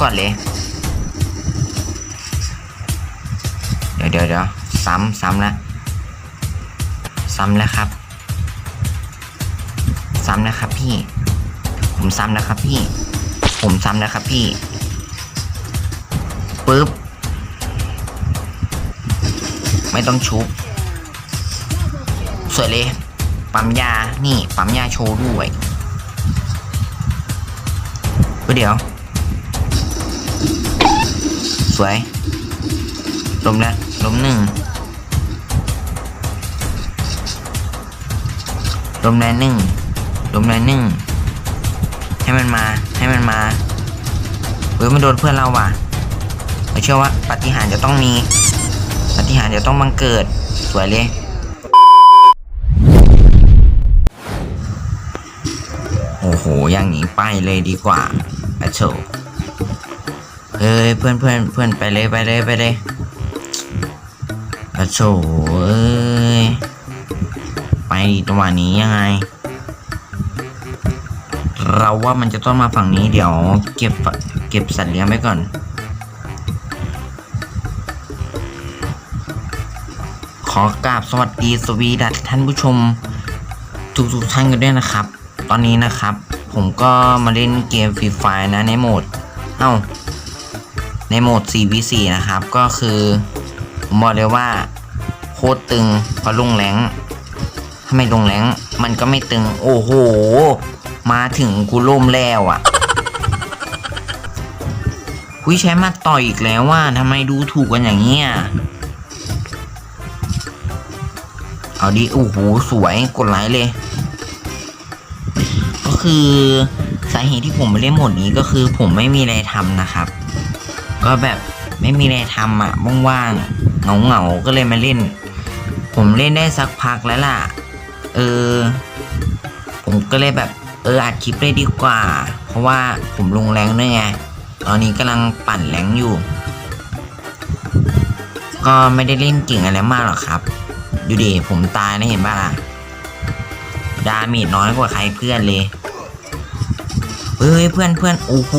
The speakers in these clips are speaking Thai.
ก่อนเลย เดี๋ยวเดี๋ยวเดี๋ยวซ้ำซ้ำแล้วซ้ำแล้วครับ ซ้ำแล้วครับพี่ ผมซ้ำแล้วครับพี่ ผมซ้ำแล้วครับพี่ปึ๊บ ไม่ต้องชุบ สวยเลย ปั๊มยา นี่ ปั๊มยาโชว์ด้วยเดี๋ยว สวยลมแล้วลมหนึ่งลมแรงหนึ่งลมแรงหนึ่งให้มันมาให้มันมาเฮ้ยมันโดนเพื่อนเราว่ะเราเชื่อว่าปฏิหารจะต้องมีปฏิหารจะต้องบังเกิดสวยเลยโอ้โหอย่างนี้ไปเลยดีกว่าอะโช เฮ้ยเพื่อนเพื่อนเพื่อนไปเลยไปเลยไปเลยอะโชเอ้ยไปจังหวะนี้ยังไง เราว่ามันจะต้องมาฝั่งนี้เดี๋ยว เก็บเก็บสัตว์เลี้ยงไว้ก่อนขอกราบสวัสดีสวีดัสท่านผู้ชม ทุกทุกๆท่านกันด้วยนะครับ ตอนนี้นะครับ ผมก็มาเล่นเกมฟรีไฟนะในโหมด เอ้า ในโหมด 4v4 นะครับ ก็คือผมบอกเลยว่าโคตรตึงเพราะลงแรงถ้าไม่ลงแรงมันก็ไม่ตึง โอ้โห มาถึงกูล่มแล้วอะ่ะคุยใช้มาต่อยอีกแล้วว่าทำไมดูถูกกันอย่างเงี้ย เอาดิ โอ้โห สวย กดไลค์เลย ก็คือสาเหตุที่ผมไม่เล่นหมดนี้ก็คือผมไม่มีอะไรทำนะครับ ก็แบบไม่มีอะไรทำอะว่างๆเหงาๆก็เลยมาเล่น ผมเล่นได้สักพักแล้วล่ะ เออ ผมก็เลยแบบเอออัดคลิปเลยดีกว่า เพราะว่าผมลงแรงด้วยไง ตอนนี้กำลังปั่นแรงอยู่ ก็ไม่ได้เล่นเก่งอะไรมากหรอกครับ ดูดิผมตายนะเห็นป่ะล่ะดาเมจน้อยกว่าใครเพื่อนเลยเฮ้ยเพื่อนเพื่อนโอ้โห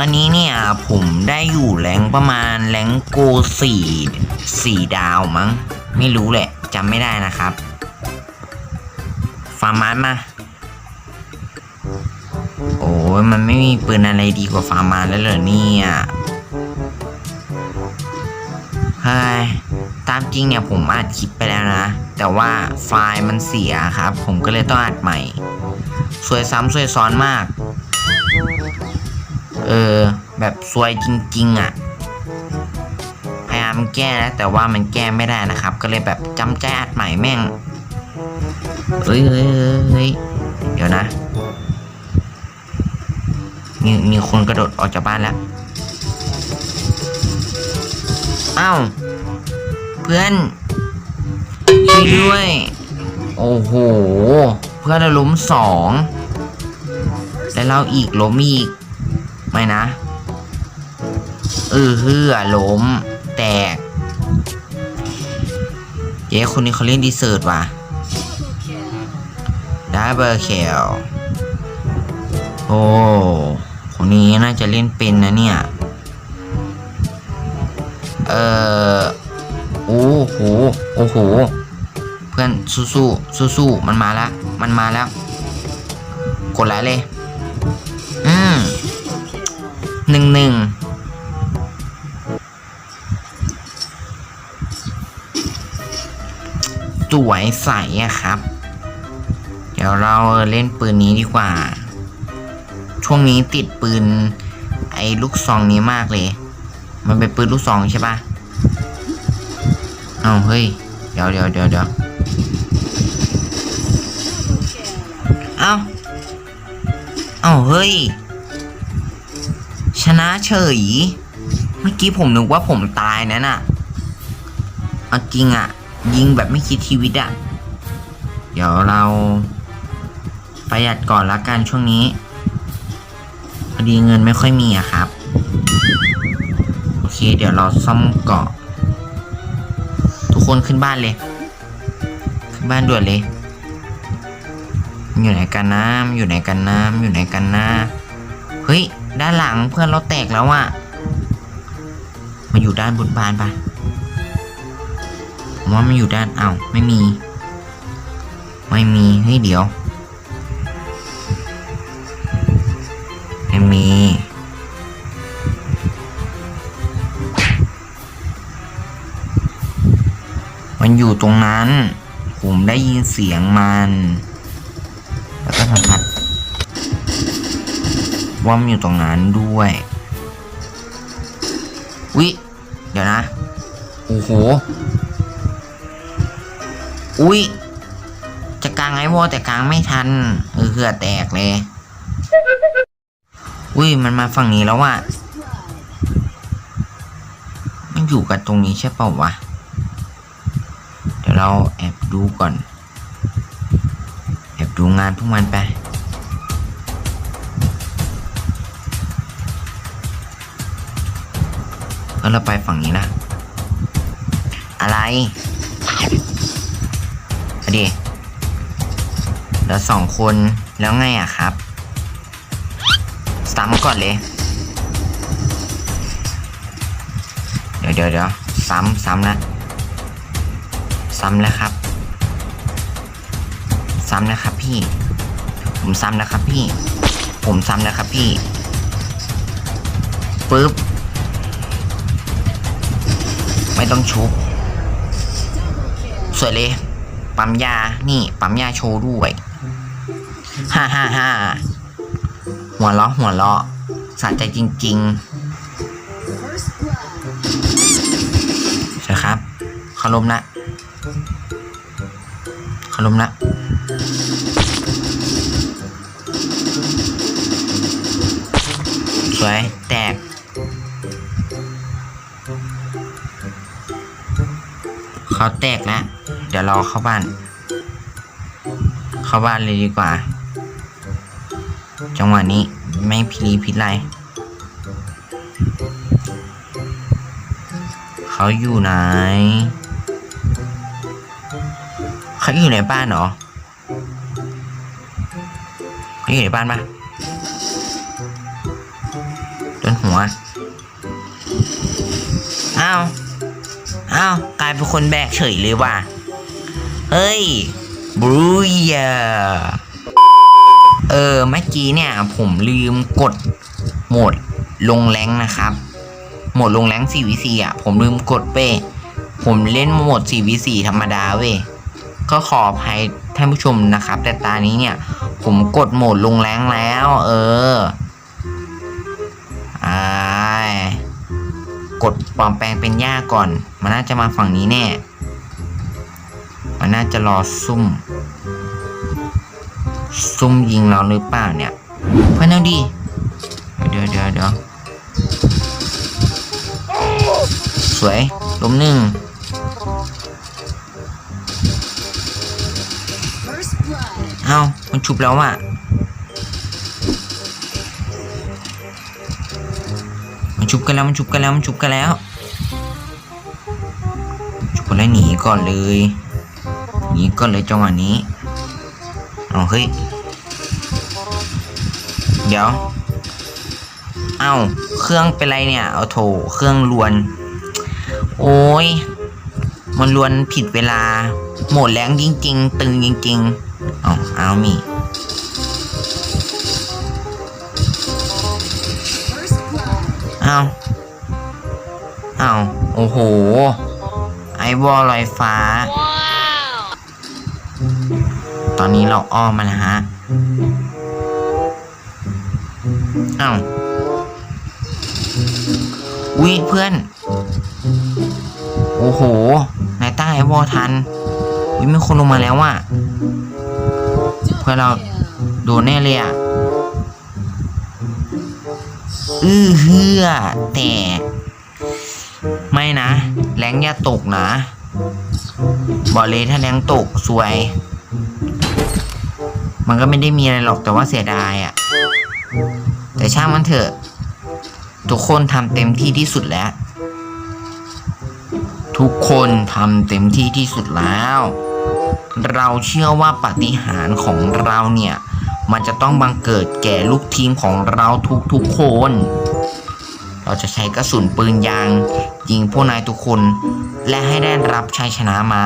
ตอนนี้เนี่ยผมได้อยู่แรงประมาณแรงโกสี่สี่ดาวมั้ง ไม่รู้แหละจำไม่ได้นะครับ ฟาร์มาสมา โอ้ยมันไม่มีปืนอะไรดีกว่าฟาร์มาแล้วเหรอเนี่ยเฮ้ยตามจริงเนี่ยผมอัดคลิปไปแล้วนะ แต่ว่าไฟล์มันเสียครับ ผมก็เลยต้องอัดใหม่ สวยซ้ำสวยซ้อนมาก เออ แบบสวยจริง ๆอะ่ะ พยายามแก้นะแต่ว่ามันแก้ไม่ได้นะครับ ก็เลยแบบจำใจอัดใหม่แม่งเฮ้ยเฮ้ยเฮ้ยเดี๋ยวนะ มีมีคนกระโดดออกจากบ้านแล้วอ้าวเพื่อนช่วยด้วย โอ้โห เพื่อนเราล้มสองแต่เราอีกล้มอีก ไม่นะ เออเฮือล้ม แตกเจ๊คนนี้เขาเล่นดีเซิร์ตว่ะดับเบิลเคลโอ้คนนี้น่าจะเล่นเป็นนะเนี่ย เออโอ้โห โอ้โห เพื่อนสู้สู้สู้สู้มันมาแล้ว มันมาแล้ว กดไลค์เลย อืม นึ่งหนึ่งสวยใสอะครับ เดี๋ยวเราเล่นปืนนี้ดีกว่า ช่วงนี้ติดปืน ไอ้ลูกซองนี้มากเลย มันเป็นปืนลูกซองใช่ปะเอาเฮ้ย เดี๋ยวเดี๋ยวเดี๋ยวเดี๋ยวเอาเอาเฮ้ย ชนะเฉย เมื่อกี้ผมนึกว่าผมตายนะน่ะเอาจริงอะยิงแบบไม่คิดชีวิตอะเดี๋ยวเราประหยัดก่อนละกันช่วงนี้ พอดีเงินไม่ค่อยมีอะครับ โอเค เดี๋ยวเราซ่อมเกาะ ทุกคนขึ้นบ้านเลย ขึ้นบ้านด่วนเลย อยู่ไหนกันนะมันอยู่ไหนกันนะมันอยู่ไหนกันนะเฮ้ย ด้านหลังเพื่อนเราแตกแล้วอะมาอยู่ด้านบนบานปะผมว่ามันอยู่ด้านเอ้าไม่มี ไม่มีเฮ้ยเดี๋ยวไม่มีมันอยู่ตรงนั้น ผมได้ยินเสียงมัน แล้วก็สัมผัส ว่ามันอยู่ตรงนั้นด้วยวิเดี๋ยวนะ โอ้โห อุ้ยจะกลางไอ้วอแต่กลางไม่ทันเออเหือแตกเลย อุ้ยมันมาฝั่งนี้แล้วว่ะ มันอยู่กันตรงนี้ใช่เปล่าวะ เดี๋ยวเราแอบดูก่อน แอบดูงานพวกมันไป แล้วเราไปฝั่งนี้นะ อะไรอะดีเหลือสองคนแล้วไงอะครับซ้ำก่อนเลย เดี๋ยวเดี๋ยวเดี๋ยวซ้ำซ้ำนะซ้ำแล้วครับ ซ้ำแล้วครับพี่ ผมซ้ำแล้วครับพี่ ผมซ้ำแล้วครับพี่ปึ๊บ ไม่ต้องชุบสวยเลย ปั๊มยา นี่ ปั๊มยาโชว์ด้วยฮ่าฮ่าฮ่าหัวเราะหัวเราะสะใจจริงๆใช่ครับเคารมละเคารมละสวย แตก เขาแตกแล้ว เดี๋ยวราเข้าบ้าน เข้าบ้านเลยดีกว่า จังหวะนี้ไม่พิลีพิไลเขาอยู่ไหน เขาอยู่ในบ้านเหรอเขาอยู่ในบ้านปะต้นหัว อ้าว อ้าวกลายเป็นคนแบกเฉยเลยว่ะ เฮ้ยบรูยาเออเมื่อกี้เนี่ย ผมลืมกดโหมดลงแรงนะครับ โหมดลงแรง 4v4 อะ ผมลืมกดเป้ผมเล่นโหมด 4v4 ธรรมดาเว้ยก็ขออภัยท่านผู้ชมนะครับ แต่ตานี้เนี่ย ผมกดโหมดลงแรงแล้ว เออ กดปลอมแปลงเป็นหญ้าก่อน มันน่าจะมาฝั่งนี้แน่ มันน่าจะรอซุ่ม ซุ่มยิงเราหรือเปล่าเนี่ย เพื่อนเอาดีเดี๋ยวเดี๋ยวเดี๋ยวสวยล้มหนึ่งเอ้ามันชุบแล้วอะ ชุบกันแล้วมันชุบกันแล้วมันชุบกันแล้วชุบกันแล้วหนีก่อนเลยหนีก่อนเลยจังหวะนี้เอาเฮ้ยเดี๋ยวเอ้าเครื่องเป็นไรเนี่ยเอาโถเครื่องลวน โอ้ยมันลวนผิดเวลา โหมดแรงจริง ๆ ตึงจริง ๆ เอาเอามี เอาเอาโอ้โห ไอวอลลอยฟ้า ตอนนี้เราอ้อมมาแล้วฮะเอาวิเพื่อน โอ้โห นายตั้งไอวอลทัน วิมีคนลงมาแล้วว่ะ เพื่อนเราโดนแน่เลยอะ อือเฮือแต่ ไม่นะ แรงอย่าตกนะ บอกเลยถ้าแรงตกสวย มันก็ไม่ได้มีอะไรหรอกแต่ว่าเสียดายอะ่ะ แต่ช่างมันเถอะ ทุกคนทำเต็มที่ที่สุดแล้ว ทุกคนทำเต็มที่ที่สุดแล้ว เราเชื่อว่าปฏิหารของเราเนี่ย มันจะต้องบังเกิดแก่ลูกทีมของเราทุกๆคน เราจะใช้กระสุนปืนยาง ยิงพวกนายทุกคน และให้ได้รับชัยชนะมา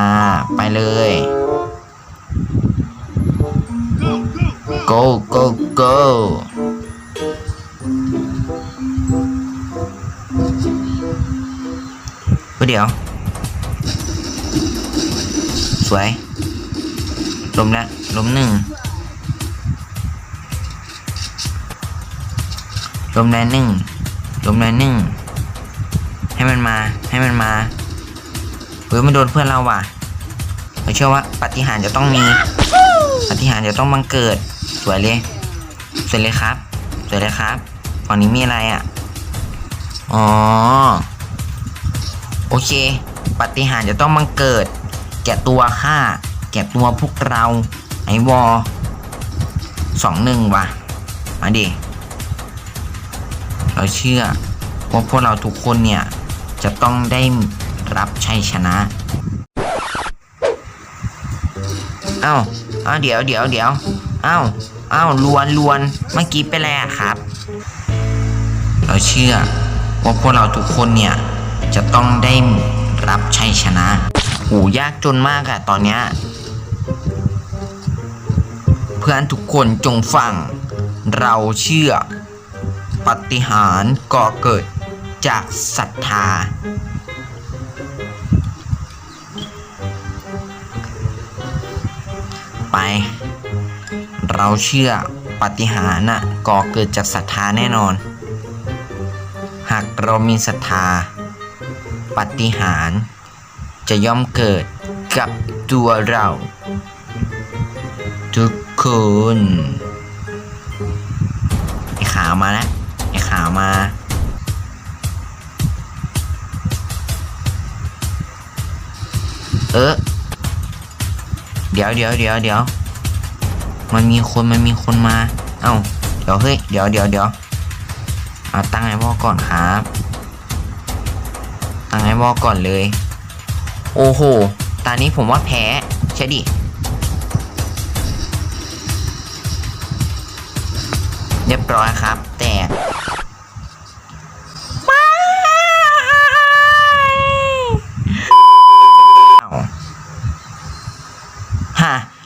ไปเลย go go go เดี๋ยว สวยล้มแล้วล้มหนึ่ง ลมแล้วหนึ่งลมแล้วหนึ่งให้มันมาให้มันมาเฮ้ยมันโดนเพื่อนเราว่ะเราเชื่อว่าปฏิหารจะต้องมีปฏิหารจะต้องบังเกิด สวยเลยสวยเลยครับ สวยเลยครับฝั่งนี้มีอะไรอะอ๋อโอเค ปฏิหารจะต้องบังเกิด แก่ตัวข้าแก่ตัวพวกเราไอวอสองหนึ่งว่ะมาดิ เราเชื่อว่าพวกเราทุกคนเนี่ย จะต้องได้รับชัยชนะ เอ้าเอ้าเดี๋ยวเดี๋ยวเดี๋ยวเอ้าเอ้าลวนลวนเมื่อกี้เป็นอะไรอะครับ เราเชื่อว่าพวกเราทุกคนเนี่ย จะต้องได้รับชัยชนะโหยากจนมากอะตอนเนี้ยเพื่อนทุกคนจงฟัง เราเชื่อ ปฏิหารก่อเกิดจากศรัทธา ไป เราเชื่อปฏิหารย์น่ะก่อเกิดจากศรัทธาแน่นอน หากเรามีศรัทธา ปฏิหาร จะย่อมเกิดกับตัวเรา ทุกคนไอขาวมาแล้ว มา เออเดี๋ยวเดี๋ยวเดี๋ยวเดี๋ยวมันมีคนมันมีคนมา เอ้า เดี๋ยวเฮ้ย เดี๋ยวเดี๋ยวเดี๋ยวเอาตั้งไอ้วอก่อนครับ ตั้งไอ้วอก่อนเลย โอ้โห ตอนนี้ผมว่าแพ้ใช่ดิ เรียบร้อยครับ แต่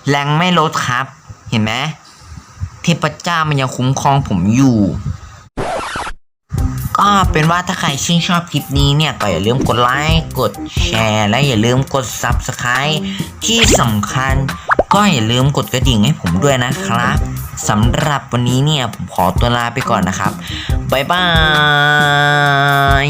แรงไม่ลดครับ เห็นไหมเทพเจ้ามันยังคุ้มครองผมอยู่ ก็เป็นว่าถ้าใครชื่นชอบคลิปนี้เนี่ย ก็อย่าลืมกดไลค์กดแชร์ และอย่าลืมกด Subscribe ที่สำคัญ ก็อย่าลืมกดกระดิ่งให้ผมด้วยนะครับสำหรับวันนี้เนี่ย ผมขอตัวลาไปก่อนนะครับ บ๊ายบาย